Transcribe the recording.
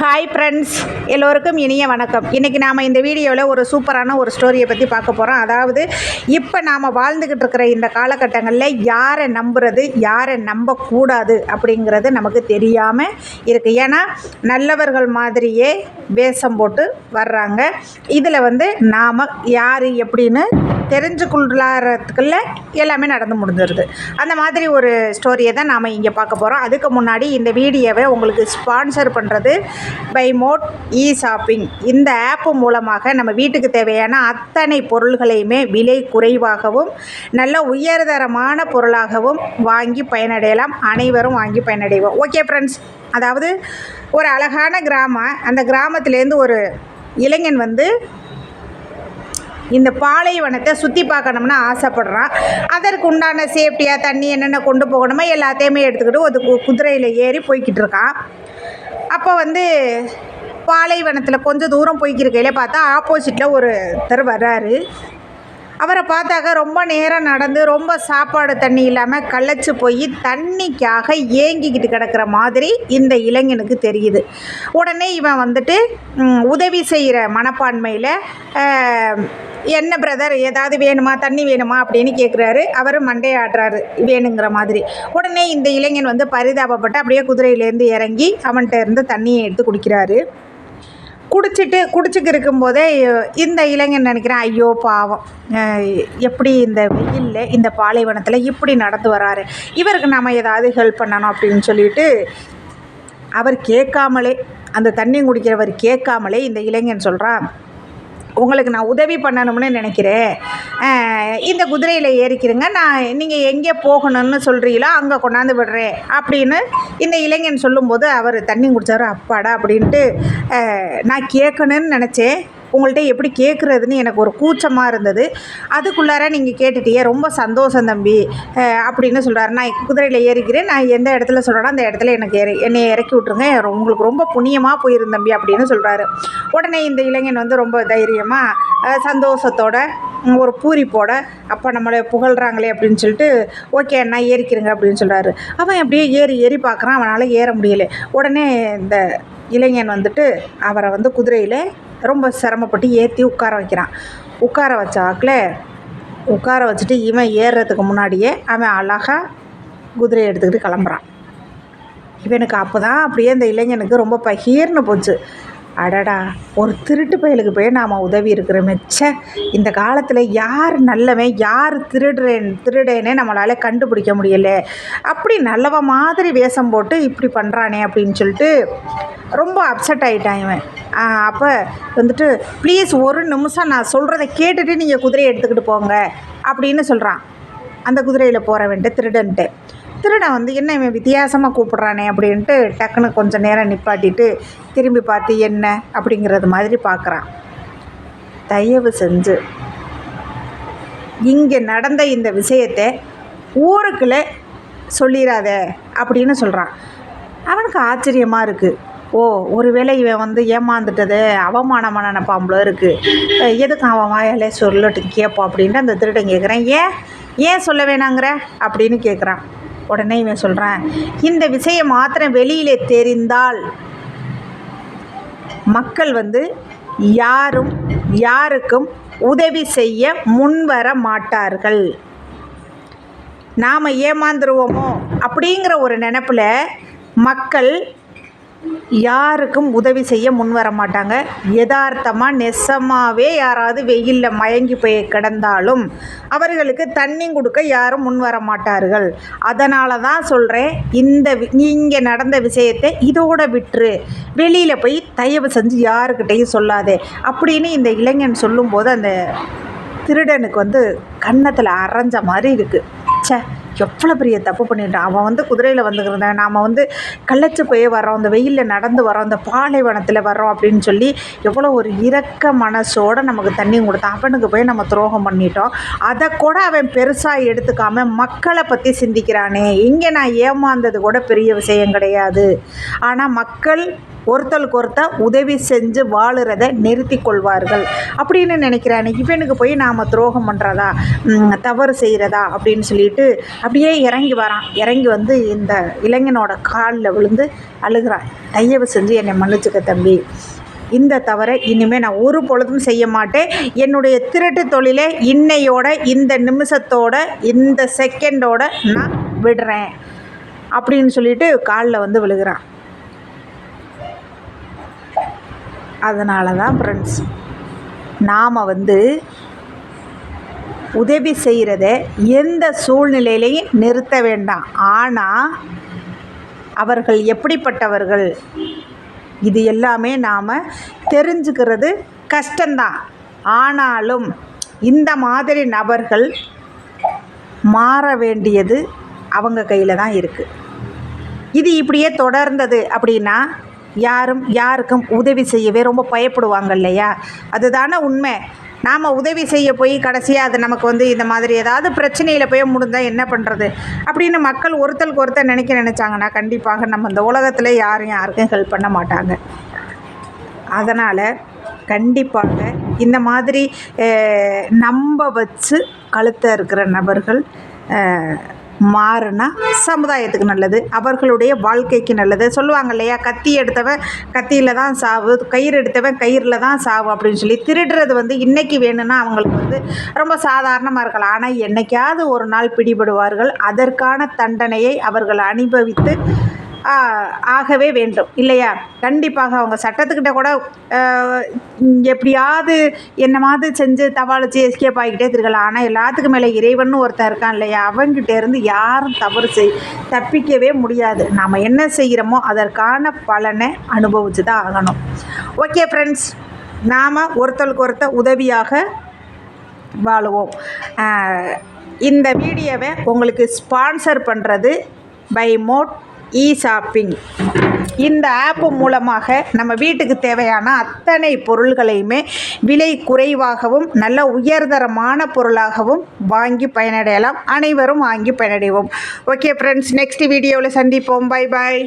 Hi friends எல்லோருக்கும் இனிய வணக்கம். இன்றைக்கி நாம் இந்த வீடியோவில் ஒரு சூப்பரான ஒரு ஸ்டோரியை பற்றி பார்க்க போகிறோம் அதாவது இப்போ நாம் வாழ்ந்துக்கிட்டு இருக்கிற இந்த காலகட்டங்களில் யாரை நம்புறது யாரை நம்பக்கூடாது அப்படிங்கிறது நமக்கு தெரியாமல் இருக்குது ஏன்னா நல்லவர்கள் மாதிரியே வேஷம் போட்டு வர்றாங்க. இதில் வந்து நாம் யார் எப்படின்னு தெரிஞ்சுக்கொள்ளாரத்துக்குள்ள எல்லாமே நடந்து முடிஞ்சிருது. அந்த மாதிரி ஒரு ஸ்டோரியை தான் நாம் இங்கே பார்க்க போகிறோம் அதுக்கு முன்னாடி இந்த வீடியோவை உங்களுக்கு ஸ்பான்சர் பண்ணுறது பை மோட் இ ஷாப்பிங் இந்த ஆப்பு மூலமாக நம்ம வீட்டுக்கு தேவையான அத்தனை பொருள்களையுமே விலை குறைவாகவும் நல்ல உயர்தரமான பொருளாகவும் வாங்கி பயனடையலாம். அனைவரும் வாங்கி பயனடைவோம். ஓகே ஃப்ரெண்ட்ஸ் அதாவது ஒரு அழகான கிராமம். அந்த கிராமத்துலேருந்து ஒரு இளைஞன் வந்து இந்த பாலைவனத்தை சுற்றி பார்க்கணும்னு ஆசைப்படுறான். அதற்கு உண்டான சேஃப்டியாக தண்ணி என்னென்ன கொண்டு போகணுமோ எல்லாத்தையுமே எடுத்துக்கிட்டு ஒரு கு- குதிரையில் ஏறி போய்கிட்டு இருக்கான். அப்போ வந்து பாலைவனத்தில் கொஞ்சம் தூரம் போய்க்கிருக்கையில் பார்த்தா ஆப்போசிட்டில் ஒருத்தர் வர்றாரு. அவரை பார்த்தாக்க ரொம்ப நேரம் நடந்து ரொம்ப சாப்பாடு தண்ணி இல்லாமல் களைச்சு போய் தண்ணிக்காக ஏங்கிக்கிட்டு கிடக்கிற மாதிரி இந்த இளைஞனுக்கு தெரியுது. உடனே இவன் வந்துட்டு உதவி செய்கிற மனப்பான்மையில் என்ன பிரதர் ஏதாவது வேணுமா? தண்ணி வேணுமா? அப்படின்னு கேட்குறாரு அவர் மண்டே ஆடுறாரு வேணுங்கிற மாதிரி. உடனே இந்த இளைஞன் வந்து பரிதாபப்பட்டு அப்படியே குதிரையிலேருந்து இறங்கி அவன்கிட்ட இருந்து தண்ணியை எடுத்து குடிக்கிறாரு. குடிச்சிட்டு குடிச்சுக்கு இருக்கும்போதே இந்த இளைஞன் நினைக்கிறேன் ஐயோ பாவம். எப்படி இந்த வெயிலில் இந்த பாலைவனத்தில் இப்படி நடந்து வராரு? இவருக்கு நாம் ஏதாவது ஹெல்ப் பண்ணணும் அப்படின்னு சொல்லிட்டு அவர் கேட்காமலே அந்த தண்ணி குடிக்கிறவர் கேட்காமலே இந்த இளைஞன் சொல்கிறான் உங்களுக்கு நான் உதவி பண்ணணும்னு நினைக்கிறேன். இந்த குதிரையில் ஏறிக்கிறங்க நான் நீங்கள் எங்கே போகணும்னு சொல்கிறீங்களோ அங்கே கொண்டாந்து விடுறேன். அப்படின்னு இந்த இளைஞன் சொல்லும்போது அவர் தண்ணி குடித்தார் அப்பாடா அப்படின்ட்டு நான் கேட்கணும்னு நினச்சேன். உங்கள்கிட்ட எப்படி கேட்குறதுன்னு எனக்கு ஒரு கூச்சமாக இருந்தது. அதுக்குள்ளார நீங்கள் கேட்டுட்டியே ரொம்ப சந்தோஷம் தம்பி. அப்படின்னு சொல்கிறாரு நான் குதிரையில் ஏறிக்கிறேன். நான் எந்த இடத்துல சொல்கிறேனோ அந்த இடத்துல எனக்கு ஏறி என்னை இறக்கி விட்ருங்க உங்களுக்கு ரொம்ப புண்ணியமாக போயிருந்த தம்பி அப்படின்னு சொல்கிறாரு உடனே இந்த இளைஞன் வந்து ரொம்ப தைரியமாக சந்தோஷத்தோட ஒரு பூரிப்போட அப்போ நம்மளை புகழ்கிறாங்களே அப்படின்னு சொல்லிட்டு ஓகே அண்ணா ஏறிக்கிறங்க அப்படின்னு சொல்கிறாரு அவன் அப்படியே ஏறி ஏறி பார்க்குறான். அவனால் ஏற முடியல. உடனே இந்த இளைஞன் வந்துட்டு அவரை வந்து குதிரையில் ரொம்ப சிரமப்பட்டு ஏற்றி உட்கார வைக்கிறான். உட்கார வச்சாக்கில் உட்கார வச்சுட்டு இவன் ஏறுறதுக்கு முன்னாடியே அவன் அழகாக குதிரையை எடுத்துக்கிட்டு கிளம்புறான். இவனுக்கு அப்போ தான் அப்படியே இந்த இளைஞனுக்கு ரொம்ப பகீர்னு போச்சு. அடடா ஒரு திருட்டு பயலுக்கு போய் நாம் உதவி இருக்கிறோமே. ச்சே இந்த காலத்தில் யார் நல்லவன் யார் திருடுறேன் திருடேனே நம்மளால் கண்டுபிடிக்க முடியல. அப்படி நல்லவன் மாதிரி வேஷம் போட்டு இப்படி பண்ணுறானே அப்படின்னு சொல்லிட்டு ரொம்ப அப்செட் ஆகிட்டான் இவன். அப்போ வந்துட்டு ப்ளீஸ் ஒரு நிமிஷம் நான் சொல்கிறத கேட்டுட்டு நீங்கள் குதிரையை எடுத்துக்கிட்டு போங்க அப்படின்னு சொல்கிறான் அந்த குதிரையில் போகிறவன்ட்டு திருடன்ட்டு. திருடன் வந்து என்ன இவன் வித்தியாசமாக கூப்பிட்றானே? அப்படின்ட்டு டக்குன்னு கொஞ்சம் நேரம் நிப்பாட்டிட்டு திரும்பி பார்த்து என்ன? அப்படிங்கிறது மாதிரி பார்க்குறான். தயவு செஞ்சு இங்கே நடந்த இந்த விஷயத்தை ஊருக்குள்ளே சொல்லிடாத அப்படின்னு சொல்கிறான் அவனுக்கு ஆச்சரியமாக இருக்குது ஓ ஒருவேளை இவன் வந்து ஏமாந்துட்டது அவமானமான நினப்பாம்புல இருக்குது எதுக்கு அவன் வாயாலே சொல்லட்டு கேட்போம் அப்படின்ட்டு அந்த திருடன் கேட்குறேன். ஏன்? ஏன் சொல்ல வேணாங்கிற? அப்படின்னு கேட்குறான். உடனே இவன் சொல்கிறான் இந்த விஷயம் மாத்திரம் வெளியிலே தெரிந்தால் மக்கள் வந்து யாரும் யாருக்கும் உதவி செய்ய முன்வர மாட்டார்கள். நாம் ஏமாந்துருவோமோ? அப்படிங்கிற ஒரு நினப்பில் மக்கள் யாருக்கும் உதவி செய்ய முன்வர மாட்டாங்க. யதார்த்தமாக நெசமாகவே யாராவது வெயிலில் மயங்கி போய் கிடந்தாலும் அவர்களுக்கு தண்ணி கொடுக்க யாரும் முன்வர மாட்டார்கள். அதனால தான் சொல்கிறேன் இந்த இங்கே நடந்த விஷயத்தை இதோட விட்டுரு. வெளியில் போய் தயவு செஞ்சு யாருக்கிட்டையும் சொல்லாதே. அப்படின்னு இந்த இளைஞன் சொல்லும்போது அந்த திருடனுக்கு வந்து கன்னத்தில் அரைஞ்ச மாதிரி இருக்குது ச்சே. எவ்வளோ பெரிய தப்பு பண்ணிட்டான். அவன் வந்து குதிரையில் வந்துக்கிறத நாம் வந்து கள்ளச்சு போய் வரோம் அந்த வெயிலில் நடந்து வரோம் அந்த பாலைவனத்தில் வரோம் அப்படின்னு சொல்லி எவ்வளோ ஒரு இரக்க மனசோடு நமக்கு தண்ணி கொடுத்தான். அவனுக்கு போய் நம்ம துரோகம் பண்ணிட்டோம். அதை கூட அவன் பெருசாக எடுத்துக்காம மக்களை பற்றி சிந்திக்கிறானே. இங்கே நான் ஏமாந்தது கூட பெரிய விஷயம் கிடையாது. ஆனால் மக்கள் ஒருத்தருக்கு ஒருத்தர் உதவி செஞ்சு வாழுறத நிறுத்தி கொள்வார்கள். அப்படின்னு நினைக்கிறானே. இவனுக்கு போய் நாம் துரோகம் பண்ணுறதா தவறு செய்கிறதா அப்படின்னு சொல்லிட்டு அப்படியே இறங்கி வரான். இறங்கி வந்து இந்த இளைஞனோட காலில் விழுந்து அழுகிறான். தயவு செஞ்சு என்னை மன்னிச்சுக்க தம்பி. இந்த தவறை இனிமேல் நான் ஒரு பொழுதும் செய்ய மாட்டேன். என்னுடைய திருட்டு தொழிலை இன்னையோட இந்த நிமிஷத்தோட இந்த செகண்டோட நான் விடுறேன். அப்படின்னு சொல்லிட்டு காலில் வந்து விழுகிறான். அதனால தான் ஃப்ரெண்ட்ஸ் நாம் வந்து உதவி செய்கிறத எந்த சூழ்நிலையிலையும் நிறுத்த வேண்டாம். ஆனால் அவர்கள் எப்படிப்பட்டவர்கள்? இது எல்லாமே நாம் தெரிஞ்சுக்கிறது கஷ்டந்தான் ஆனாலும் இந்த மாதிரி நபர்கள் மாற வேண்டியது அவங்க கையில் தான் இருக்குது இது இப்படியே தொடர்ந்தது அப்படின்னா யாரும் யாருக்கும் உதவி செய்யவே ரொம்ப பயப்படுவாங்க இல்லையா? அதுதானே உண்மை. நாம் உதவி செய்ய போய் கடைசியாக அது நமக்கு வந்து இந்த மாதிரி ஏதாவது பிரச்சனையில் போய் முடிந்தால் என்ன பண்ணுறது அப்படின்னு மக்கள் ஒருத்தருக்கு ஒருத்தர் நினைக்க நினச்சாங்கன்னா கண்டிப்பாக நம்ம இந்த உலகத்தில் யாரும் யாருக்கும் ஹெல்ப் பண்ண மாட்டாங்க. அதனால் கண்டிப்பாக இந்த மாதிரி நம்ப வச்சு கழுத்த இருக்கிற நபர்கள் மாறுனா சமுதாயத்துக்கு நல்லது அவர்களுடைய வாழ்க்கைக்கு நல்லது. சொல்லுவாங்க இல்லையா கத்தி எடுத்தவன் கத்தியில் தான் சாவு கயிறு எடுத்தவன் கயிறில் தான் சாவு அப்படின்னு சொல்லி திருடுறது வந்து இன்றைக்கி வேணும்னா அவங்களுக்கு வந்து ரொம்ப சாதாரணமாக இருக்கலாம். ஆனால் என்னைக்காவது ஒரு நாள் பிடிபடுவார்கள் அதற்கான தண்டனையை அவர்கள் அனுபவித்து ஆகவே வேண்டும் இல்லையா? கண்டிப்பாக அவங்க சட்டத்துக்கிட்ட கூட எப்படியாவது என்னமாவது செஞ்சு தவாளிச்சு எஸ்கேப் ஆகிக்கிட்டே திருக்கலாம் ஆனால் எல்லாத்துக்கும் மேலே இறைவன் ஒருத்தன் இருக்கான் இல்லையா? அவங்ககிட்டேருந்து யாரும் தவறு செய் தப்பிக்கவே முடியாது. நாம் என்ன செய்கிறோமோ அதற்கான பலனை அனுபவிச்சு தான் ஆகணும். ஓகே ஃப்ரெண்ட்ஸ் நாம் ஒருத்தருக்கு ஒருத்தர் உதவியாக வாழுவோம். இந்த வீடியோவை உங்களுக்கு ஸ்பான்சர் பண்ணுறது பை மோட் இ ஷாப்பிங் இந்த ஆப்பு மூலமாக நம்ம வீட்டுக்கு தேவையான அத்தனை பொருள்களையுமே விலை குறைவாகவும் நல்ல உயர்தரமான பொருளாகவும் வாங்கி பயனடையலாம். அனைவரும் வாங்கி பயனடைவோம். ஓகே ஃப்ரெண்ட்ஸ் நெக்ஸ்ட் வீடியோவில் சந்திப்போம். Bye bye